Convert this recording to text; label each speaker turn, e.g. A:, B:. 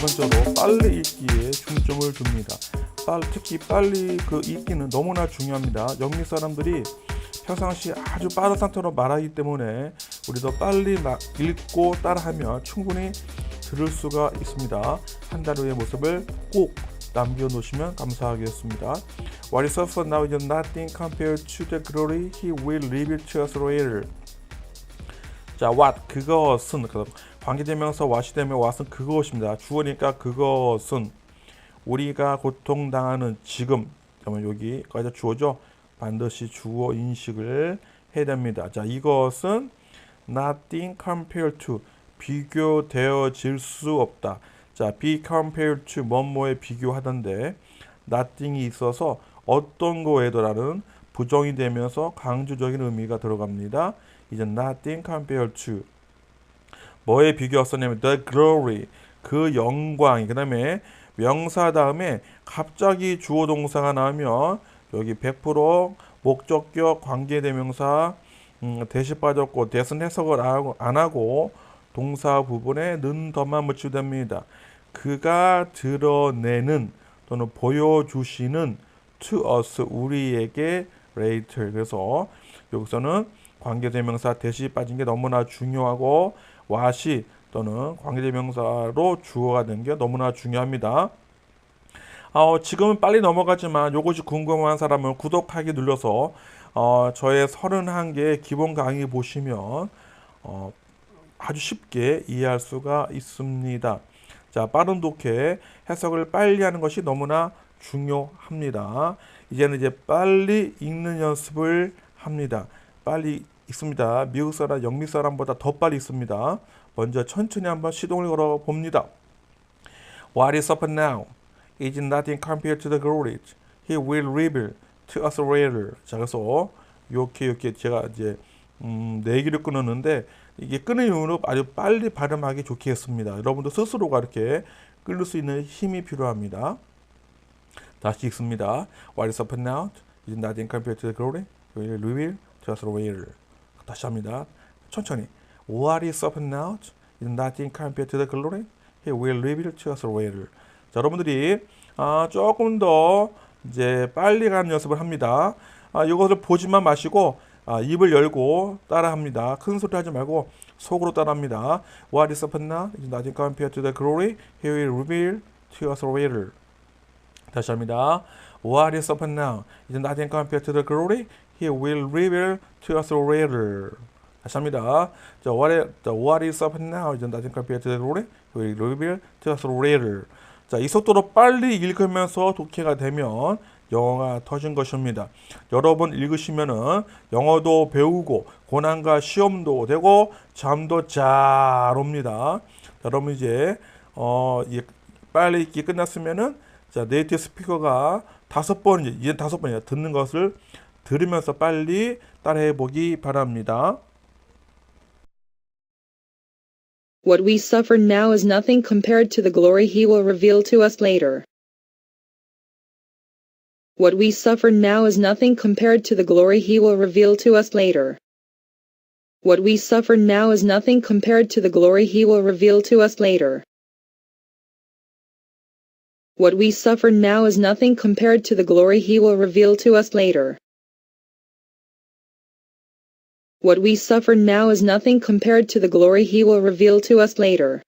A: 두 번째로 빨리 읽기에 중점을 둡니다. 빨, 특히 빨리 그 읽기는 너무나 중요합니다. 영미 사람들이 평상시 아주 빠른 상태로 말하기 때문에 우리도 빨리 막 읽고 따라하면 충분히 들을 수가 있습니다. 한 달 후의 모습을 꼭 남겨놓으시면 감사하겠습니다. What is suffered now is nothing compared to the glory he will reveal to us later. 자, what 그것은 그 관계대명사 what이 되면 what은 그것입니다. 주어니까 그것은 우리가 고통당하는 지금 그러면 여기까지 주어죠. 반드시 주어 인식을 해야 됩니다. 자, 이것은 nothing compared to 비교되어질 수 없다. 자, be compared to 뭐뭐에 비교하던데 nothing이 있어서 어떤 거에도라는 부정이 되면서 강조적인 의미가 들어갑니다. 이제 nothing compared to 뭐에 비교했었냐면 the glory 그 영광 그다음에 명사 다음에 갑자기 주어 동사가 나오면 여기 100% 목적격 관계대명사 음, 대시 빠졌고 대신 해석을 안 하고, 동사 부분에 는 더만 붙이면 됩니다. 그가 드러내는 또는 보여주시는 to us 우리에게 later 그래서 여기서는 관계대명사 대시 빠진 게 너무나 중요하고 what이 또는 관계대명사로 주어가 된게 너무나 중요합니다. 어, 지금은 빨리 넘어가지만 요것이 궁금한 사람은 구독하기 눌러서 어, 저의 31개 기본 강의 보시면 어, 아주 쉽게 이해할 수가 있습니다. 자, 빠른 독해 해석을 빨리 하는 것이 너무나 중요합니다. 이제는 이제 빨리 읽는 연습을 합니다. 빨리 읽습니다. 미국 사람, 영미 사람보다 더 빨리 읽습니다. 먼저 천천히 한번 시동을 걸어 봅니다. What is up now? Is nothing compared to the glory He will reveal to us later. 자, 그래서 이렇게 이렇게 제가 이제 음, 내기를 끊었는데 이게 끊는 이유는 아주 빨리 발음하기 좋게 했습니다. 여러분도 스스로가 이렇게 끊을 수 있는 힘이 필요합니다. 다시 읽습니다. What is up now? Is nothing compared to the glory will reveal to us later. 다시 합니다. 천천히. What is up now? Is nothing compared to the glory He will reveal to us later. 자, 여러분들이 아, 조금 더 이제 빨리 가는 연습을 합니다. 아, 이것을 보지만 마시고 아, 입을 열고 따라합니다. 큰 소리 하지 말고 속으로 따라합니다. What is up now? Is nothing compared to the glory He will reveal to us later. 다시 합니다. What is up now? Is nothing compared to the glory He will reveal to us later. 다시 합니다. 자, what, is, 자, what is up now? Nothing compared to the glory He will reveal to us later. 자, 이 속도로 빨리 읽으면서 독해가 되면 영어가 터진 것입니다. 여러분 읽으시면은 영어도 배우고 고난과 시험도 되고 잠도 잘 옵니다. 여러분 이제 어 이제 빨리 읽기 끝났으면은 자 네이티브 스피커가 다섯 번 이제 이제 다섯 번이야 듣는 것을 들으면서 빨리 따라해 보기 바랍니다.
B: What we suffer now is nothing compared to the glory he will reveal to us later. What we suffer now is nothing compared to the glory he will reveal to us later. What we suffer now is nothing compared to the glory he will reveal to us later. What we suffer now is nothing compared to the glory he will reveal to us later. What we suffer now is nothing compared to the glory he will reveal to us later.